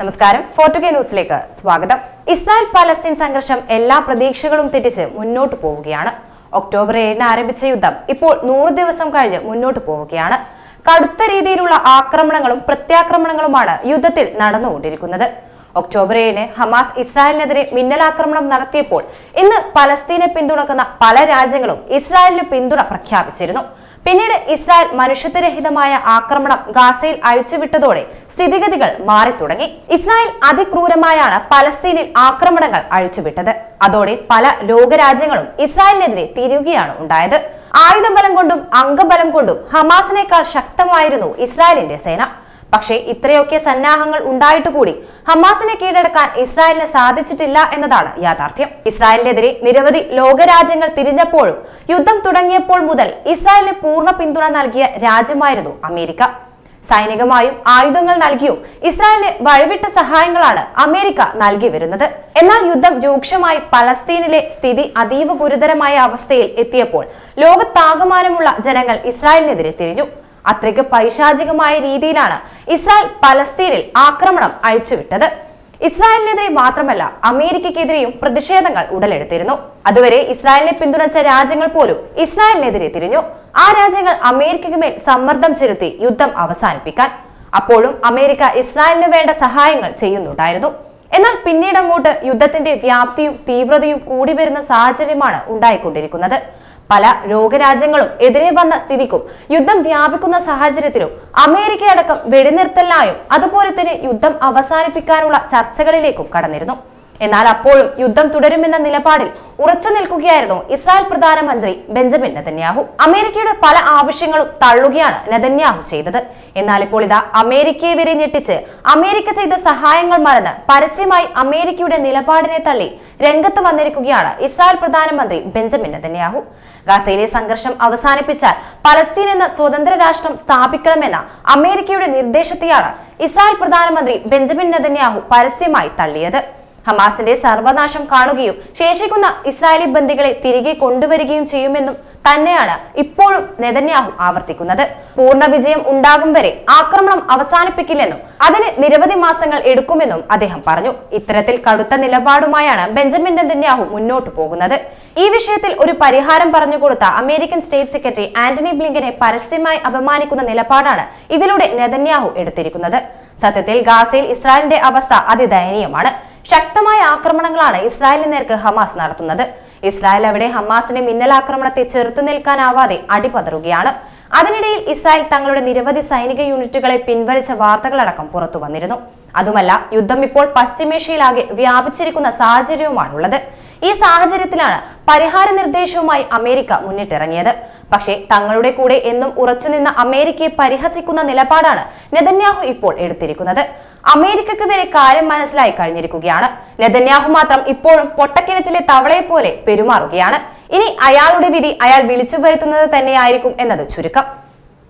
നമസ്കാരം. ഫോർട്ടുഗേ ന്യൂസിലേക്ക് സ്വാഗതം. ഇസ്രായേൽ പലസ്തീൻ സംഘർഷം എല്ലാ പ്രതീക്ഷകളും തെറ്റിച്ച് മുന്നോട്ട് പോവുകയാണ്. ഒക്ടോബർ ഏഴിന് ആരംഭിച്ച യുദ്ധം ഇപ്പോൾ നൂറ് ദിവസം കഴിഞ്ഞ് മുന്നോട്ട് പോവുകയാണ്. കടുത്ത രീതിയിലുള്ള ആക്രമണങ്ങളും പ്രത്യാക്രമണങ്ങളുമാണ് യുദ്ധത്തിൽ നടന്നുകൊണ്ടിരിക്കുന്നത്. ഒക്ടോബർ ഏഴിന് ഹമാസ് ഇസ്രായേലിനെതിരെ മിന്നലാക്രമണം നടത്തിയപ്പോൾ ഇന്ന് പലസ്തീനെ പിന്തുണക്കുന്ന പല രാജ്യങ്ങളും ഇസ്രായേലിന് പിന്തുണ പ്രഖ്യാപിച്ചിരുന്നു. പിന്നീട് ഇസ്രായേൽ മനുഷ്യത്വരഹിതമായ ആക്രമണം ഗാസയിൽ അഴിച്ചുവിട്ടതോടെ സ്ഥിതിഗതികൾ മാറി തുടങ്ങി ഇസ്രായേൽ അതിക്രൂരമായാണ് പലസ്തീനിൽ ആക്രമണങ്ങൾ അഴിച്ചുവിട്ടത്. അതോടെ പല ലോകരാജ്യങ്ങളും ഇസ്രായേലിനെതിരെ തിരിയുകയാണ് ഉണ്ടായത്. ആയുധബലം കൊണ്ടും അംഗബലം കൊണ്ടും ഹമാസിനേക്കാൾ ശക്തമായിരുന്നു ഇസ്രായേലിന്റെ സേന. പക്ഷേ ഇത്രയൊക്കെ സന്നാഹങ്ങൾ ഉണ്ടായിട്ട് കൂടി ഹമാസിനെ കീഴടക്കാൻ ഇസ്രായേലിന് സാധിച്ചിട്ടില്ല എന്നതാണ് യാഥാർത്ഥ്യം. ഇസ്രായേലിനെതിരെ നിരവധി ലോകരാജ്യങ്ങൾ തിരിഞ്ഞപ്പോഴും യുദ്ധം തുടങ്ങിയപ്പോൾ മുതൽ ഇസ്രായേലിന് പൂർണ പിന്തുണ നൽകിയ രാജ്യമായിരുന്നു അമേരിക്ക. സൈനികമായും ആയുധങ്ങൾ നൽകിയും ഇസ്രായേലിന് വഴിവിട്ട സഹായങ്ങളാണ് അമേരിക്ക നൽകി വരുന്നത്. എന്നാൽ യുദ്ധം രൂക്ഷമായി പലസ്തീനിലെ സ്ഥിതി അതീവ ഗുരുതരമായ അവസ്ഥയിൽ എത്തിയപ്പോൾ ലോകത്താകമാനമുള്ള ജനങ്ങൾ ഇസ്രായേലിനെതിരെ തിരിഞ്ഞു. അത്രയ്ക്ക് പൈശാചികമായ രീതിയിലാണ് ഇസ്രായേൽ പലസ്തീനിൽ ആക്രമണം അഴിച്ചുവിട്ടത്. ഇസ്രായേലിനെതിരെ മാത്രമല്ല അമേരിക്കയ്ക്കെതിരെയും പ്രതിഷേധങ്ങൾ ഉടലെടുത്തിരുന്നു. അതുവരെ ഇസ്രായേലിനെ പിന്തുണച്ച രാജ്യങ്ങൾ പോലും ഇസ്രായേലിനെതിരെ തിരിഞ്ഞു. ആ രാജ്യങ്ങൾ അമേരിക്കയ്ക്ക് മേൽ സമ്മർദ്ദം ചെലുത്തി യുദ്ധം അവസാനിപ്പിക്കാൻ. അപ്പോഴും അമേരിക്ക ഇസ്രായേലിന് വേണ്ട സഹായങ്ങൾ ചെയ്യുന്നുണ്ടായിരുന്നു. എന്നാൽ പിന്നീട് അങ്ങോട്ട് യുദ്ധത്തിന്റെ വ്യാപ്തിയും തീവ്രതയും കൂടി വരുന്ന സാഹചര്യമാണ് ഉണ്ടായിക്കൊണ്ടിരിക്കുന്നത്. പല ലോകരാജ്യങ്ങളും എതിരെ വന്ന സ്ഥിതിക്കും യുദ്ധം വ്യാപിക്കുന്ന സാഹചര്യത്തിലും അമേരിക്കയടക്കം വെടിനിർത്തലിനായും അതുപോലെ തന്നെ യുദ്ധം അവസാനിപ്പിക്കാനുള്ള ചർച്ചകളിലേക്കും കടന്നിരുന്നു. എന്നാൽ അപ്പോഴും യുദ്ധം തുടരുമെന്ന നിലപാടിൽ ഉറച്ചു നിൽക്കുകയായിരുന്നു ഇസ്രായേൽ പ്രധാനമന്ത്രി ബെഞ്ചമിൻ നെതന്യാഹു. അമേരിക്കയുടെ പല ആവശ്യങ്ങളും തള്ളുകയാണ് നെതന്യാഹു ചെയ്തത്. എന്നാൽ ഇപ്പോൾ ഇതാ അമേരിക്കയെ വരെ ഞെട്ടിച്ച് അമേരിക്ക ചെയ്ത സഹായങ്ങൾ മറന്ന് പരസ്യമായി അമേരിക്കയുടെ നിലപാടിനെ തള്ളി രംഗത്ത് വന്നിരിക്കുകയാണ് ഇസ്രായേൽ പ്രധാനമന്ത്രി ബെഞ്ചമിൻ നെതന്യാഹു. ഗാസയിലെ സംഘർഷം അവസാനിപ്പിച്ചാൽ പലസ്തീൻ എന്ന സ്വതന്ത്ര രാഷ്ട്രം സ്ഥാപിക്കണമെന്ന അമേരിക്കയുടെ നിർദ്ദേശത്തെയാണ് ഇസ്രായേൽ പ്രധാനമന്ത്രി ബെഞ്ചമിൻ നെതന്യാഹു പരസ്യമായി തള്ളിയത്. ഹമാസിന്റെ സർവനാശം കാണുകയും ശേഷിക്കുന്ന ഇസ്രായേലി ബന്ദികളെ തിരികെ കൊണ്ടുവരികയും ചെയ്യുമെന്നും തന്നെയാണ് ഇപ്പോഴും നെതന്യാഹു ആവർത്തിക്കുന്നത്. പൂർണ വിജയം ഉണ്ടാകും വരെ ആക്രമണം അവസാനിപ്പിക്കില്ലെന്നും അതിന് നിരവധി മാസങ്ങൾ എടുക്കുമെന്നും അദ്ദേഹം പറഞ്ഞു. ഇത്തരത്തിൽ കടുത്ത നിലപാടുമായാണ് ബെഞ്ചമിൻ നെതന്യാഹു മുന്നോട്ടു പോകുന്നത്. ഈ വിഷയത്തിൽ ഒരു പരിഹാരം പറഞ്ഞു കൊടുത്ത അമേരിക്കൻ സ്റ്റേറ്റ് സെക്രട്ടറി ആന്റണി ബ്ലിങ്കനെ പരസ്യമായി അപമാനിക്കുന്ന നിലപാടാണ് ഇതിലൂടെ നെതന്യാഹു എടുത്തിരിക്കുന്നത്. സത്യത്തിൽ ഗാസയിൽ ഇസ്രായേലിന്റെ അവസ്ഥ അതിദയനീയമാണ്. ശക്തമായ ആക്രമണങ്ങളാണ് ഇസ്രായേലിന് നേർക്ക് ഹമാസ് നടത്തുന്നത്. ഇസ്രായേൽ അവിടെ ഹമാസിന്റെ മിന്നലാക്രമണത്തെ ചെറുത്തു നിൽക്കാനാവാതെ അടിപതറുകയാണ്. അതിനിടയിൽ ഇസ്രായേൽ തങ്ങളുടെ നിരവധി സൈനിക യൂണിറ്റുകളെ പിൻവലിച്ച വാർത്തകളടക്കം പുറത്തു വന്നിരുന്നു. അതുമല്ല യുദ്ധം ഇപ്പോൾ പശ്ചിമേഷ്യയിലാകെ വ്യാപിച്ചിരിക്കുന്ന സാഹചര്യവുമാണുള്ളത്. ഈ സാഹചര്യത്തിലാണ് പരിഹാര നിർദ്ദേശവുമായി അമേരിക്ക മുന്നിട്ടിറങ്ങിയത്. പക്ഷേ തങ്ങളുടെ കൂടെ എന്നും ഉറച്ചുനിന്ന അമേരിക്കയെ പരിഹസിക്കുന്ന നിലപാടാണ് നെതന്യാഹു ഇപ്പോൾ എടുത്തിരിക്കുന്നത്. അമേരിക്കക്ക് വരെ കാര്യം മനസ്സിലായി കഴിഞ്ഞിരിക്കുകയാണ്. നെതന്യാഹു മാത്രം ഇപ്പോഴും പൊട്ടക്കിണറ്റിലെ തവളയെ പോലെ പെരുമാറുകയാണ്. ഇനി അയാളുടെ വിധി അയാൾ വിളിച്ചു വരുത്തുന്നത് തന്നെയായിരിക്കും എന്നത് ചുരുക്കം.